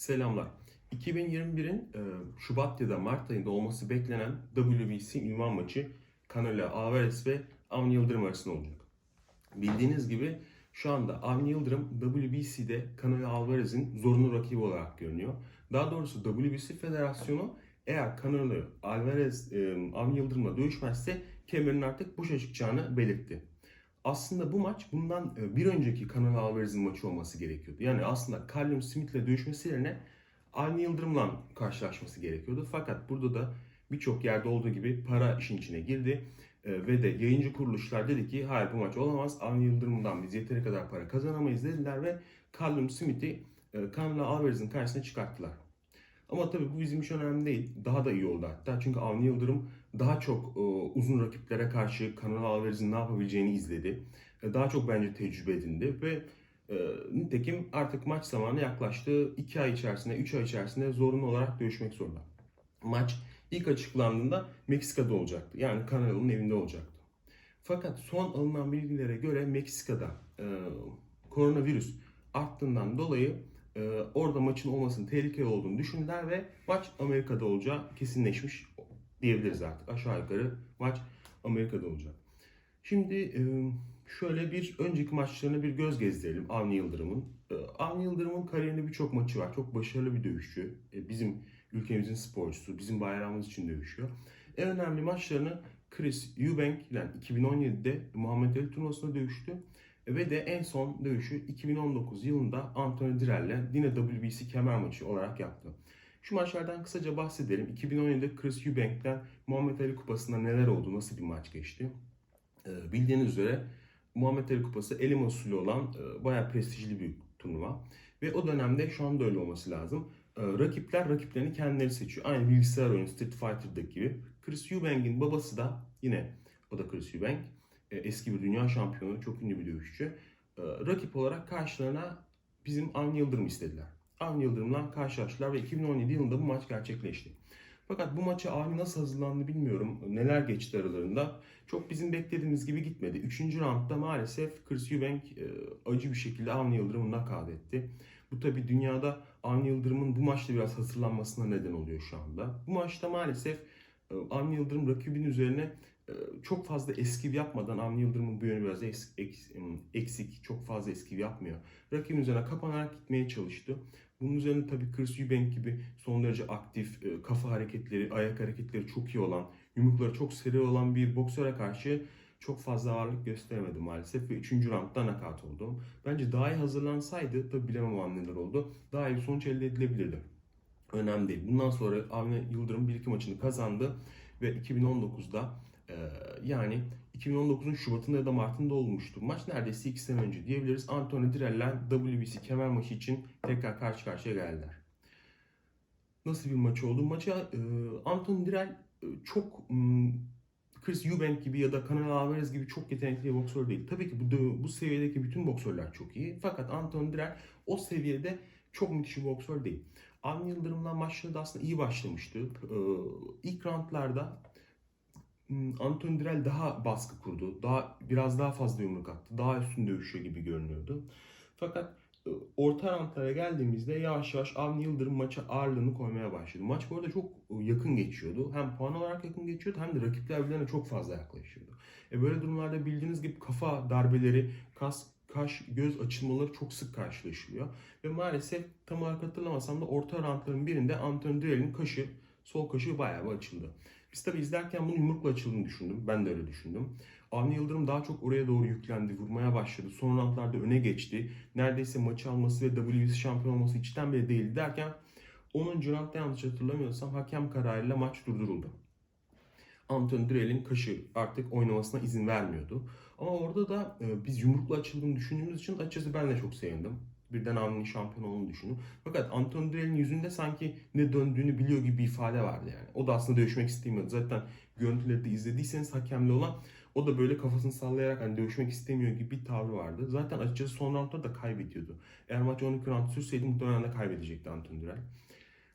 Selamlar. 2021'in e, Şubat ya da Mart ayında olması beklenen WBC ünvan maçı Canelo Alvarez ve Avni Yıldırım arasında olacak. Bildiğiniz gibi şu anda Avni Yıldırım WBC'de Canelo Alvarez'in zorunlu rakibi olarak görünüyor. Daha doğrusu WBC Federasyonu eğer Canelo Alvarez Avni Yıldırım'la dövüşmezse kemerin artık boşa çıkacağını belirtti. Aslında bu maç bundan e, bir önceki Canelo Alvarez'in maçı olması gerekiyordu. Yani aslında Callum Smith'le dövüşmesi yerine Avni Yıldırım'la karşılaşması gerekiyordu. Fakat burada da birçok yerde olduğu gibi para işin içine girdi. E, ve de yayıncı kuruluşlar dedi ki hayır bu maç olamaz. Avni Yıldırım'dan biz yeteri kadar para kazanamayız dediler ve Callum Smith'i e, Canelo Alvarez'in karşısına çıkarttılar. Ama tabii bu bizim için önemli değil. Daha da iyi oldu hatta. Çünkü Avni Yıldırım daha çok e, uzun rakiplere karşı Canelo Alvarez'in ne yapabileceğini izledi. E, daha çok bence tecrübe edindi ve e, nitekim artık maç zamanı yaklaştı. 2 ay içerisinde, 3 ay içerisinde zorunlu olarak dövüşmek zorunda. Maç ilk açıklandığında Meksika'da olacaktı. Yani Canelo'nun evinde olacaktı. Fakat son alınan bilgilere göre Meksika'da e, koronavirüs arttığından dolayı e, orada maçın olmasının tehlikeli olduğunu düşündüler ve maç Amerika'da olacağı kesinleşmiş diyebiliriz artık. Aşağı yukarı maç Amerika'da olacak. Şimdi e, şöyle bir önceki maçlarına bir göz gezdirelim Avni Yıldırım'ın. E, Avni Yıldırım'ın kariyerinde birçok maçı var. Çok başarılı bir dövüşçü. E, bizim ülkemizin sporcusu, bizim bayrağımız için dövüşüyor. En önemli maçlarını Chris Eubank ile 2017'de Muhammed Ali turnuvasında dövüştü. Ve de en son dövüşü 2019 yılında Anthony Dirrell'le yine WBC kemer maçı olarak yaptı. Şu maçlardan kısaca bahsedelim. 2017'de Chris Eubank'ten Muhammed Ali Kupası'nda neler oldu, nasıl bir maç geçti? Ee, bildiğiniz üzere Muhammed Ali Kupası elim usulü olan e, bayağı prestijli bir turnuva. Ve o dönemde şu anda öyle olması lazım. E, rakipler rakiplerini kendileri seçiyor. Aynı bilgisayar oyunu Street Fighter'daki gibi. Chris Eubank'in babası da yine o da Chris Eubank. E, eski bir dünya şampiyonu, çok ünlü bir dövüşçü. E, rakip olarak karşılarına bizim Avni Yıldırım istediler. Avni Yıldırım'la karşılaştılar ve 2017 yılında bu maç gerçekleşti. Fakat bu maça Avni nasıl hazırlandı bilmiyorum. Neler geçti aralarında. Çok bizim beklediğimiz gibi gitmedi. Üçüncü roundda maalesef Chris Eubank e, acı bir şekilde Avni Yıldırım'ı nakat etti. Bu tabi dünyada Avni Yıldırım'ın bu maçta biraz hazırlanmasına neden oluyor şu anda. Bu maçta maalesef e, Avni Yıldırım rakibin üzerine çok fazla eskiv yapmadan Avni Yıldırım'ın bu yönü biraz eksik, çok fazla eskiv yapmıyor. Rakibin üzerine kapanarak gitmeye çalıştı. Bunun üzerine tabii Chris Eubank gibi son derece aktif, e, kafa hareketleri, ayak hareketleri çok iyi olan, yumrukları çok seri olan bir boksöre karşı çok fazla ağırlık gösteremedi maalesef ve 3. roundda nakat oldu. Bence daha iyi hazırlansaydı, tabi bilemem neler oldu, daha iyi bir sonuç elde edilebilirdi. Önemli değil. Bundan sonra Avni Yıldırım bir iki maçını kazandı ve 2019'da e, yani 2019'un Şubat'ında ya da Mart'ında olmuştu. Maç neredeyse 2 sene önce diyebiliriz. Anthony Dirrell'ler WBC kemer maçı için tekrar karşı karşıya geldiler. Nasıl bir maç oldu? Maça e, Anthony Dirrell e, çok m, Chris Eubank gibi ya da Canelo Alvarez gibi çok yetenekli bir boksör değil. Tabii ki bu bu seviyedeki bütün boksörler çok iyi. Fakat Anthony Dirrell o seviyede çok müthiş bir boksör değil. Avni Yıldırım'la maçları da aslında iyi başlamıştı. Ee, ilk roundlarda Anthony Dirrell daha baskı kurdu. Daha biraz daha fazla yumruk attı. Daha üstün dövüşüyor gibi görünüyordu. Fakat e, orta roundlara geldiğimizde yavaş yavaş Avni Yıldırım maça ağırlığını koymaya başladı. Maç bu arada çok e, yakın geçiyordu. Hem puan olarak yakın geçiyordu hem de rakipler birbirlerine çok fazla yaklaşıyordu. E böyle durumlarda bildiğiniz gibi kafa darbeleri, kas, kaş, göz açılmaları çok sık karşılaşılıyor. Ve maalesef tam olarak hatırlamasam da orta roundların birinde Anthony Dirrell'in kaşı, sol kaşı bayağı bir açıldı. Biz tabi izlerken bunu yumrukla açıldığını düşündüm. Ben de öyle düşündüm. Avni Yıldırım daha çok oraya doğru yüklendi, vurmaya başladı. Son roundlarda öne geçti. Neredeyse maçı alması ve WBC şampiyon olması içten bile değildi derken 10. roundda yanlış hatırlamıyorsam hakem kararıyla maç durduruldu. Anthony Dirrell'in kaşı artık oynamasına izin vermiyordu. Ama orada da e, biz yumrukla açıldığını düşündüğümüz için açıkçası ben de çok sevindim. Birden Avni'nin şampiyon olduğunu düşündüm. Fakat Anthony Dirrell'in yüzünde sanki ne döndüğünü biliyor gibi bir ifade vardı yani. O da aslında dövüşmek istemiyordu. Zaten görüntüleri de izlediyseniz hakemli olan o da böyle kafasını sallayarak hani dövüşmek istemiyor gibi bir tavrı vardı. Zaten açıkçası son roundda da kaybediyordu. Eğer maç 12 round sürseydi muhtemelen de kaybedecekti Anthony Dirrell.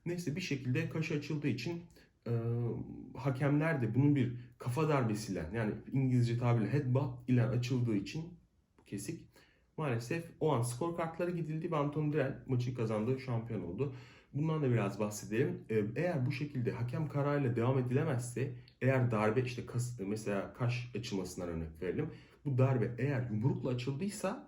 Neyse bir şekilde kaşı açıldığı için e, hakemler de bunun bir kafa darbesiyle yani İngilizce tabirle headbutt ile açıldığı için kesik maalesef o an skor kartları gidildi ve Anton Diren maçı kazandı, şampiyon oldu. Bundan da biraz bahsedelim. Ee, Eğer bu şekilde hakem kararıyla devam edilemezse, eğer darbe işte kas, mesela kaş açılmasından örnek verelim. Bu darbe eğer yumrukla açıldıysa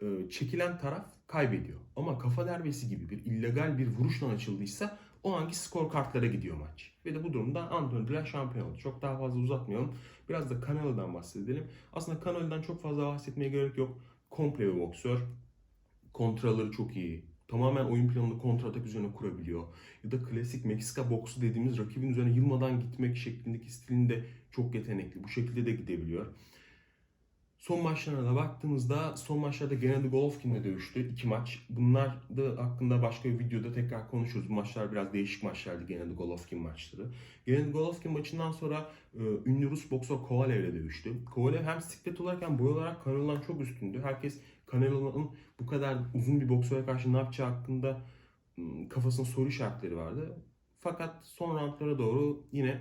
e, çekilen taraf kaybediyor. Ama kafa darbesi gibi bir illegal bir vuruşla açıldıysa o anki skor kartlara gidiyor maç. Ve de bu durumda Anthony Dillon şampiyon oldu. Çok daha fazla uzatmayalım. Biraz da Canelo'dan bahsedelim. Aslında Canelo'dan çok fazla bahsetmeye gerek yok. Komple bir boksör. Kontraları çok iyi. Tamamen oyun planını kontratak üzerine kurabiliyor. Ya da klasik Meksika boksu dediğimiz rakibin üzerine yılmadan gitmek şeklindeki stilinde çok yetenekli. Bu şekilde de gidebiliyor. Son maçlarına da baktığımızda son maçlarda Gennady Golovkin'le dövüştü. iki maç. Bunlar da hakkında başka bir videoda tekrar konuşuruz. Bu maçlar biraz değişik maçlardı Gennady Golovkin maçları. Gennady Golovkin maçından sonra e, ünlü Rus boksör Kovalev'le dövüştü. Kovalev hem siklet olarak hem boy olarak Canelo'dan çok üstündü. Herkes Canelo'nun bu kadar uzun bir boksöre karşı ne yapacağı hakkında kafasında soru işaretleri vardı. Fakat son roundlara doğru yine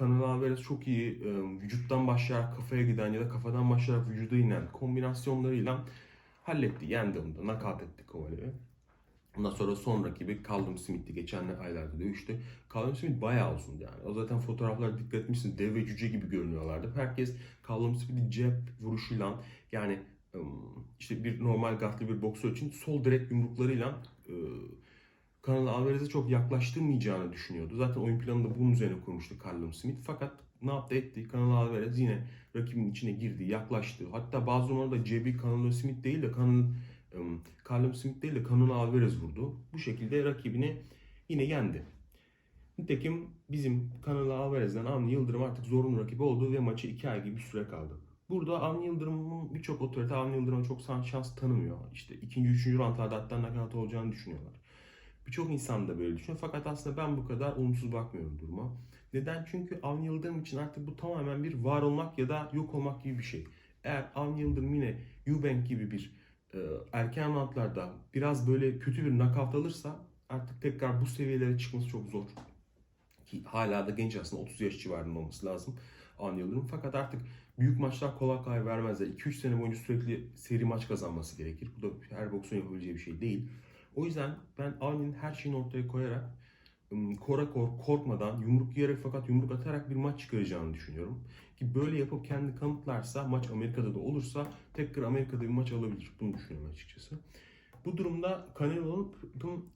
Canelo Alvarez çok iyi e, vücuttan başlayarak kafaya giden ya da kafadan başlayarak vücuda inen kombinasyonlarıyla halletti. Yendi onu da. Nakat etti Kovalev'i. Ondan sonra son rakibi Callum Smith'ti. Geçen aylarda dövüştü. Callum Smith bayağı uzundu yani. O zaten fotoğraflara dikkat etmişsiniz. Dev ve cüce gibi görünüyorlardı. Herkes Callum Smith'i cep vuruşuyla yani işte bir normal gatlı bir boksör için sol direkt yumruklarıyla Canelo Alvarez'e çok yaklaştırmayacağını düşünüyordu. Zaten oyun planını da bunun üzerine kurmuştu Callum Smith. Fakat ne yaptı etti? Canelo Alvarez yine rakibin içine girdi, yaklaştı. Hatta bazı zamanlarda cebi Canelo Smith değil de Canelo, ım, Callum Smith değil de Canelo Alvarez vurdu. Bu şekilde rakibini yine yendi. Nitekim bizim Canelo Alvarez'den Avni Yıldırım artık zorunlu rakibi oldu ve maçı 2 ay gibi bir süre kaldı. Burada Avni Yıldırım'ın birçok otorite Avni Yıldırım'a çok şans, tanımıyor. İşte ikinci, üçüncü roundlarda hatta nakat olacağını düşünüyorlar. Birçok insan da böyle düşünüyor. Fakat aslında ben bu kadar olumsuz bakmıyorum duruma. Neden? Çünkü Avni Yıldırım için artık bu tamamen bir var olmak ya da yok olmak gibi bir şey. Eğer Avni Yıldırım yine Eubank gibi bir e, erken roundlarda biraz böyle kötü bir knockout alırsa artık tekrar bu seviyelere çıkması çok zor. Ki hala da genç aslında 30 yaş civarında olması lazım Avni Yıldırım. Fakat artık büyük maçlar kolay kolay vermezler. 2-3 sene boyunca sürekli seri maç kazanması gerekir. Bu da her boksörün yapabileceği bir şey değil. O yüzden ben Avni'nin her şeyini ortaya koyarak kora kor, korkmadan yumruk yiyerek fakat yumruk atarak bir maç çıkaracağını düşünüyorum. Ki böyle yapıp kendi kanıtlarsa maç Amerika'da da olursa tekrar Amerika'da bir maç alabilir. Bunu düşünüyorum açıkçası. Bu durumda Canelo'nun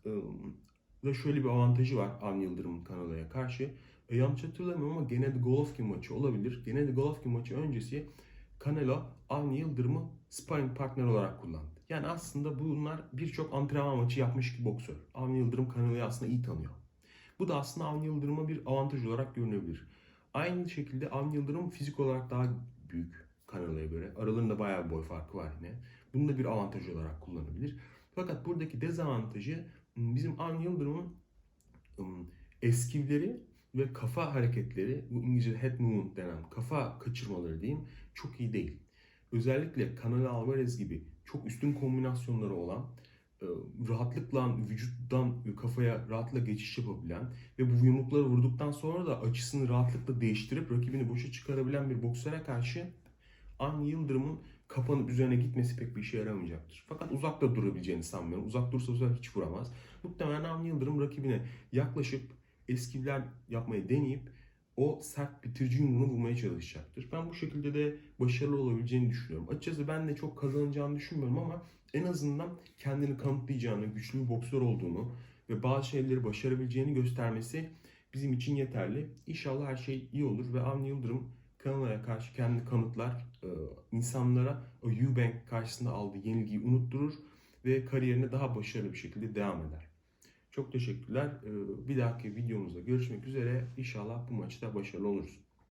da şöyle bir avantajı var Avni Yıldırım'ın Canelo'ya karşı. E, yanlış hatırlamıyorum ama Gennady Golovkin maçı olabilir. Gennady Golovkin maçı öncesi Canelo Avni Yıldırım'ı sparring partner olarak kullandı. Yani aslında bunlar birçok antrenman maçı yapmış ki boksör. Avni Yıldırım Canelo'yu aslında iyi tanıyor. Bu da aslında Avni Yıldırım'a bir avantaj olarak görünebilir. Aynı şekilde Avni Yıldırım fizik olarak daha büyük Canelo'ya göre. Aralarında bayağı bir boy farkı var yine. Bunu da bir avantaj olarak kullanabilir. Fakat buradaki dezavantajı bizim Avni Yıldırım'ın ım, eskivleri ve kafa hareketleri, bu İngilizce head movement denen kafa kaçırmaları diyeyim çok iyi değil. Özellikle Canelo Alvarez gibi çok üstün kombinasyonları olan, e, rahatlıkla vücuttan kafaya rahatlıkla geçiş yapabilen ve bu yumrukları vurduktan sonra da açısını rahatlıkla değiştirip rakibini boşa çıkarabilen bir boksöre karşı Avni Yıldırım'ın kapanıp üzerine gitmesi pek bir işe yaramayacaktır. Fakat uzakta durabileceğini sanmıyorum. Uzak dursa bu hiç vuramaz. Muhtemelen Avni Yıldırım rakibine yaklaşıp eskivler yapmayı deneyip o sert bitirici yumruğunu vurmaya çalışacaktır. Ben bu şekilde de başarılı olabileceğini düşünüyorum. Açıkçası ben de çok kazanacağını düşünmüyorum ama en azından kendini kanıtlayacağını, güçlü bir boksör olduğunu ve bazı şeyleri başarabileceğini göstermesi bizim için yeterli. İnşallah her şey iyi olur ve Avni Yıldırım Canelo'ya karşı kendini kanıtlar, e, insanlara o Eubank karşısında aldığı yenilgiyi unutturur ve kariyerine daha başarılı bir şekilde devam eder. Çok teşekkürler. E, Bir dahaki videomuzda görüşmek üzere. İnşallah bu maçta başarılı oluruz.